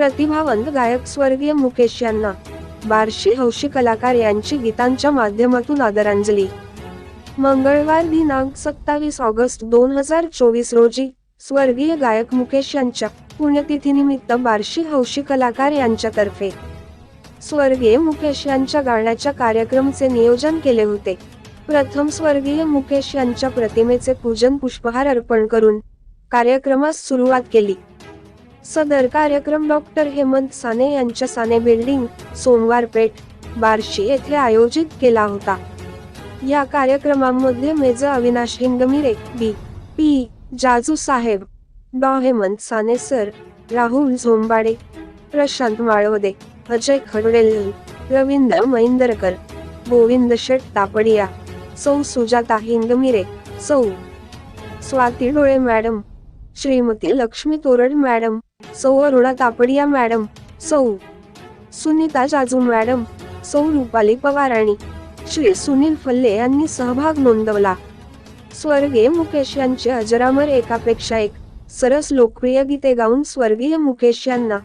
प्रतिभावंत गायक स्वर्गीय मुकेश यांना बार्शी हौशी कलाकार यांची गीतांच्या माध्यमातून आदरांजली. मंगळवार दिनांक सत्तावीस ऑगस्ट दोन हजार चोवीस रोजी स्वर्गीय गायक मुकेश यांच्या पुण्यतिथीनिमित्त बार्शी हौशी कलाकार यांच्यातर्फे स्वर्गीय मुकेश यांच्या गाण्याच्या कार्यक्रमचे नियोजन केले होते. प्रथम स्वर्गीय मुकेश यांच्या प्रतिमेचे पूजन पुष्पहार अर्पण करून कार्यक्रमास सुरुवात केली. सदर कार्यक्रम डॉक्टर हेमंत साने यांच्या साने बिल्डिंग सोमवार पेठ बार्शी येथे आयोजित केला होता. या कार्यक्रमामध्ये major Avinash Hingmire B. P. Jaju साहेब डॉ. हेमंत साने सर राहुल झोंबाडे प्रशांत माळवदे अजय खडडेल रवींद्र मैंदरकर गोविंद शेठ तापडिया सौ सुजाता हिंगमिरे सौ. स्वाती डोळे मॅडम श्रीमती लक्ष्मी तोरड मॅडम सौ अरुणा तापडिया मॅडम सौ सुनीता जाजू मॅडम सौ रुपाली पवार आणि श्री सुनील फल्ले यांनी सहभाग नोंदवला. स्वर्गीय मुकेश यांचे अजरामर एकापेक्षा एक सरस लोकप्रिय गीते गाऊन स्वर्गीय मुकेश यांना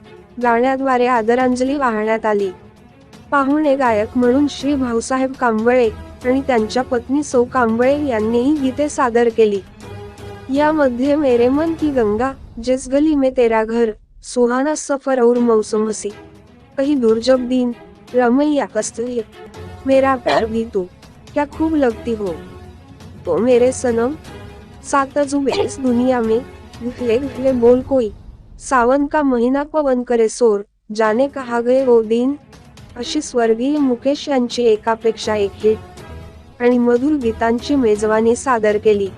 गाण्याद्वारे आदरांजली वाहण्यात आली. पाहुणे गायक म्हणून श्री भाऊसाहेब कांबळे आणि त्यांच्या पत्नी सौ कांबळे यांनीही गीते सादर केली. यामध्ये मेरे मन की गंगा जिस गली में तेरा घर सुहाना सफर और मौसम हसी। कहीं दूर जब दिन रमैया कस्तूरी। मेरा प्यार भी तू क्या खूब लगती हो? तो मेरे सनम सात अजूबे इस दुनिया में घुले घुले बोल कोई। सावन का महीना पवन करे सोर जाने कहा गए वो दिन? अशी स्वर्गीय मुकेश यांची एकापेक्षा एक हिट आणि मधुर गीतांची मेजवानी सादर केली.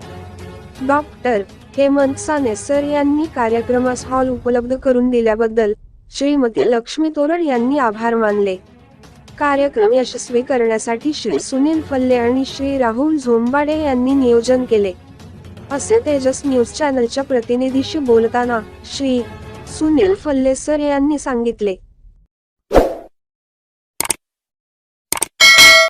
डॉक्टर हेमंत सानेसर यांनी कार्यक्रमास हॉल उपलब्ध करून दिल्याबद्दल श्रीमती लक्ष्मी तोरड यांनी आभार मानले. कार्यक्रम यशस्वी करण्यासाठी श्री सुनील फल्ले आणि श्री राहुल झोंबाडे यांनी नियोजन केले. असे तेजस न्यूज चॅनलच्या प्रतिनिधीशी बोलताना श्री सुनील फल्ले सर यांनी सांगितले.